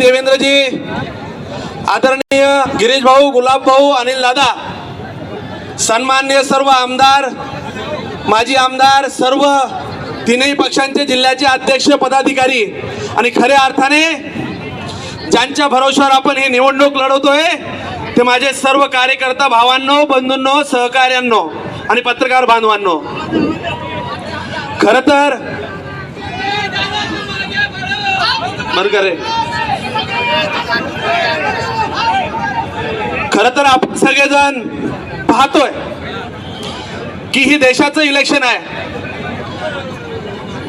देवेंद्रजी आदरणीय गिरीश भाऊ गुलाब भाऊ अनिल दादा सन्मान्य सर्व आमदार माजी आमदार सर्व तीनही पक्षांचे जिल्ह्याचे अध्यक्ष पदाधिकारी आणि खऱ्या अर्थाने ज्यांच्या भरोश्यावर आपण ही निवडणूक लढवतोय ते माझे सर्व कार्यकर्ता भावांनो बंधूंनो सहकार्यांनो आणि पत्रकार बांधवांनो. खर तर बरं खर तर आपण सगळेजण पाहतोय की ही देशाचं इलेक्शन आहे.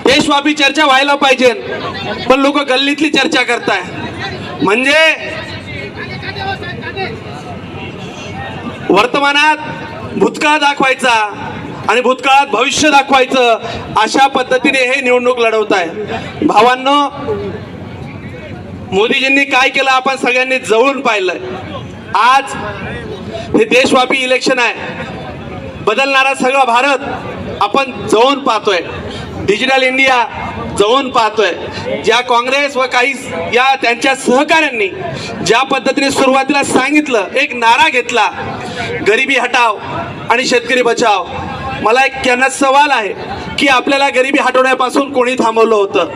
देशव्यापी चर्चा व्हायला पाहिजे पण लोक गल्लीतली चर्चा करताय. म्हणजे वर्तमानात भूतकाळ दाखवायचा आणि भूतकाळात भविष्य दाखवायचं अशा पद्धतीने हे निवडणूक लढवत आहे भावांनो मोदीजींनी काय केलं आपण सगळ्यांनी जवळून पाहिलं. आज हे देशव्यापी इलेक्शन आहे. बदलणारा सगळा भारत आपण जवळून पाहतोय. डिजिटल इंडिया जवळून पाहतोय. ज्या काँग्रेस व काही या त्यांच्या सहकाऱ्यांनी ज्या पद्धतीने सुरुवातीला सांगितलं एक नारा घेतला गरिबी हटाव आणि शेतकरी बचाव. मला एक त्यांना सवाल आहे की आपल्याला गरिबी हटवण्यापासून कोणी थांबवलं होतं?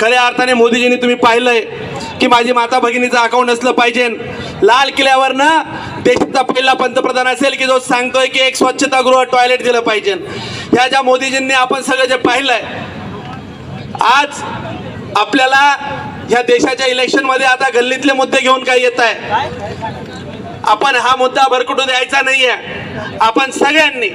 खऱ्या अर्थाने मोदीजींनी तुम्ही पाहिलंय की माझी माता भगिनीचं अकाउंट असलं पाहिजे. लाल किल्ल्यावर ना देशाचा पहिला पंतप्रधान असेल की जो सांगतोय की एक स्वच्छतागृह टॉयलेट दिलं पाहिजे. ह्या ज्या मोदीजींनी आपण सगळं जे पाहिलंय आज आपल्याला ह्या देशाच्या इलेक्शनमध्ये आता गल्लीतले मुद्दे घेऊन काय येत आहे? आपण हा मुद्दा भरकटू द्यायचा नाहीये. आपण सगळ्यांनी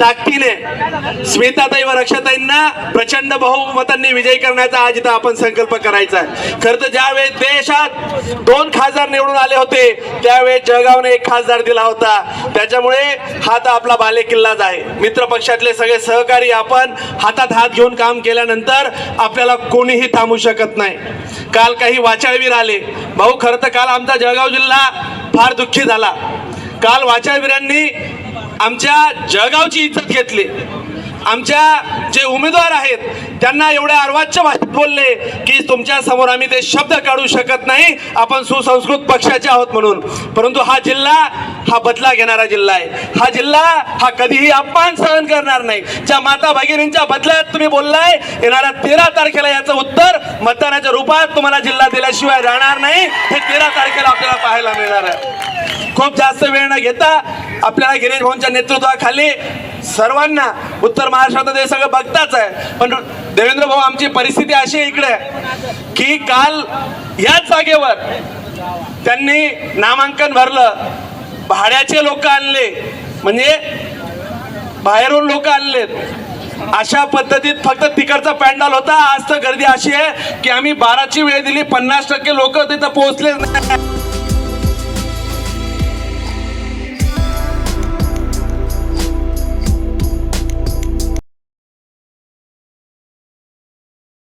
ताकदीने स्मिताताई व रक्षाताईंना प्रचंड बहुमतांनी विजयी करण्याचा आज इथं आपण संकल्प करायचा आहे. खरं तर ज्यावेळेस देशात दोन खासदार निवडून आले होते त्यावेळेस जळगावने एक खासदार दिला होता. त्याच्यामुळे हा तर आपला बाले किल्लाच आहे. मित्र पक्षातले सगळे सहकारी आपण हातात हात घेऊन काम केल्यानंतर आपल्याला कोणीही थांबू शकत नाही. काल काही वाचाळवीर आले. भाऊ खरं तर काल आमचा जळगाव जिल्हा फार दुःखी झाला. काल वाचाळवीरांनी आमच्या जळगावची इज्जत घेतली. आमच्या जे उमेदवार आहेत त्यांना एवढ्या अर्वाच्य भाषेत बोलले की तुमच्यासमोर आम्ही ते शब्द काढू शकत नाही. आपण सुसंस्कृत पक्षाचे आहोत म्हणून. परंतु हा जिल्हा हा बदला घेणारा जिल्हा आहे. हा जिल्हा हा कधीही अपमान सहन करणार नाही. ज्या माता भगिनींच्या बदल्यात तुम्ही बोललाय येणाऱ्या तेरा तारखेला याचं उत्तर मतदानाच्या रूपात तुम्हाला जिल्हा दिल्याशिवाय राहणार नाही. हे तेरा तारखेला आपल्याला पाहायला मिळणार आहे. खूप जास्त वेळ न घेता आपल्याला गिरीश भाऊंच्या नेतृत्वाखाली सर्वांना उत्तर महाराष्ट्रात हे सगळं बघताच आहे. पण देवेंद्र भाऊ आमची परिस्थिती अशी आहे इकडे की काल याच जागेवर त्यांनी नामांकन भरलं. भाड्याचे लोक आणले. म्हणजे बाहेरून लोक आणलेत. अशा पद्धतीत फक्त तिकडचा पॅन्डल होता. आज तर गर्दी अशी आहे की आम्ही बाराची वेळ दिली पन्नास टक्के लोक तिथं पोहोचले नाही.